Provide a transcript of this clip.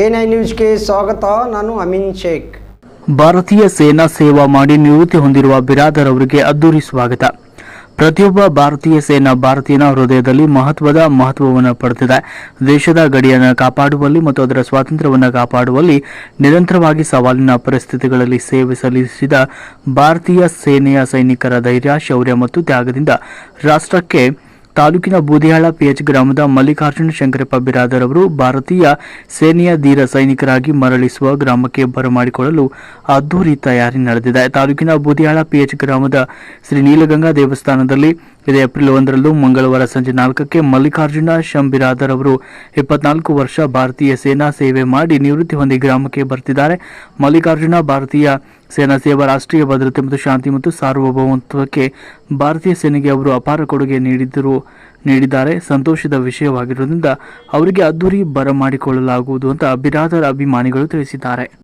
N I ನ್ಯೂಸ್ಗೆ ಸ್ವಾಗತ, ನಾನು ಅಮೀನ್ ಶೇಖ್. ಭಾರತೀಯ ಸೇನಾ ಸೇವಾ ಮಾಡಿ ನಿವೃತ್ತಿ ಹೊಂದಿರುವ ಬಿರಾದರ್ ಅವರಿಗೆ ಅದ್ದೂರಿ ಸ್ವಾಗತ. ಪ್ರತಿಯೊಬ್ಬ ಭಾರತೀಯ ಸೇನಾ ಭಾರತೀಯನ ಹೃದಯದಲ್ಲಿ ಮಹತ್ವದ ಮಹತ್ವವನ್ನು ಪಡೆದಿದೆ. ದೇಶದ ಗಡಿಯನ್ನು ಕಾಪಾಡುವಲ್ಲಿ ಮತ್ತು ಅದರ ಸ್ವಾತಂತ್ರ್ಯವನ್ನು ಕಾಪಾಡುವಲ್ಲಿ ನಿರಂತರವಾಗಿ ಸವಾಲಿನ ಪರಿಸ್ಥಿತಿಗಳಲ್ಲಿ ಸೇವೆ ಸಲ್ಲಿಸಿದ ಭಾರತೀಯ ಸೇನೆಯ ಸೈನಿಕರ ಧೈರ್ಯ, ಶೌರ್ಯ ಮತ್ತು ತ್ಯಾಗದಿಂದ ರಾಷ್ಟ್ರಕ್ಕೆ ತಾಲೂಕಿನ ಬೂದಿಹಾಳ ಪಿಎಚ್ ಗ್ರಾಮದ ಮಲ್ಲಿಕಾರ್ಜುನ ಶಂಕರಪ್ಪ ಬಿರಾದರ್ ಅವರು ಭಾರತೀಯ ಸೇನೆಯ ಧೀರ ಸೈನಿಕರಾಗಿ ಮರಳಿಸುವ ಗ್ರಾಮಕ್ಕೆ ಬರಮಾಡಿಕೊಳ್ಳಲು ಅದ್ದೂರಿ ತಯಾರಿ ನಡೆದಿದೆ. ತಾಲೂಕಿನ ಬೂದಿಹಾಳ ಪಿಎಚ್ ಗ್ರಾಮದ ಶ್ರೀ ನೀಲಗಂಗಾ ದೇವಸ್ಥಾನದಲ್ಲಿ ಇದೇ ಏಪ್ರಿಲ್ ಒಂದರಲ್ಲೂ ಮಂಗಳವಾರ ಸಂಜೆ ನಾಲ್ಕಕ್ಕೆ ಮಲ್ಲಿಕಾರ್ಜುನ ಶಂಬಿರಾದರ್ ಅವರು ಇಪ್ಪತ್ನಾಲ್ಕು ವರ್ಷ ಭಾರತೀಯ ಸೇನಾ ಸೇವೆ ಮಾಡಿ ನಿವೃತ್ತಿ ಹೊಂದಿ ಗ್ರಾಮಕ್ಕೆ ಬರ್ತಿದ್ದಾರೆ. ಮಲ್ಲಿಕಾರ್ಜುನ ಭಾರತೀಯ ಸೇನಾ ಸೇವಾ, ರಾಷ್ಟ್ರೀಯ ಭದ್ರತೆ ಮತ್ತು ಶಾಂತಿ ಮತ್ತು ಸಾರ್ವಭೌಮತ್ವಕ್ಕೆ ಭಾರತೀಯ ಸೇನೆಗೆ ಅವರು ಅಪಾರ ಕೊಡುಗೆ ನೀಡಿದ್ದರು, ನೀಡಿದ್ದಾರೆ. ಸಂತೋಷದ ವಿಷಯವಾಗಿರುವುದರಿಂದ ಅವರಿಗೆ ಅದ್ದೂರಿ ಬರಮಾಡಿಕೊಳ್ಳಲಾಗುವುದು ಅಂತ ಬಿರಾದರ್ ಅಭಿಮಾನಿಗಳು ತಿಳಿಸಿದ್ದಾರೆ.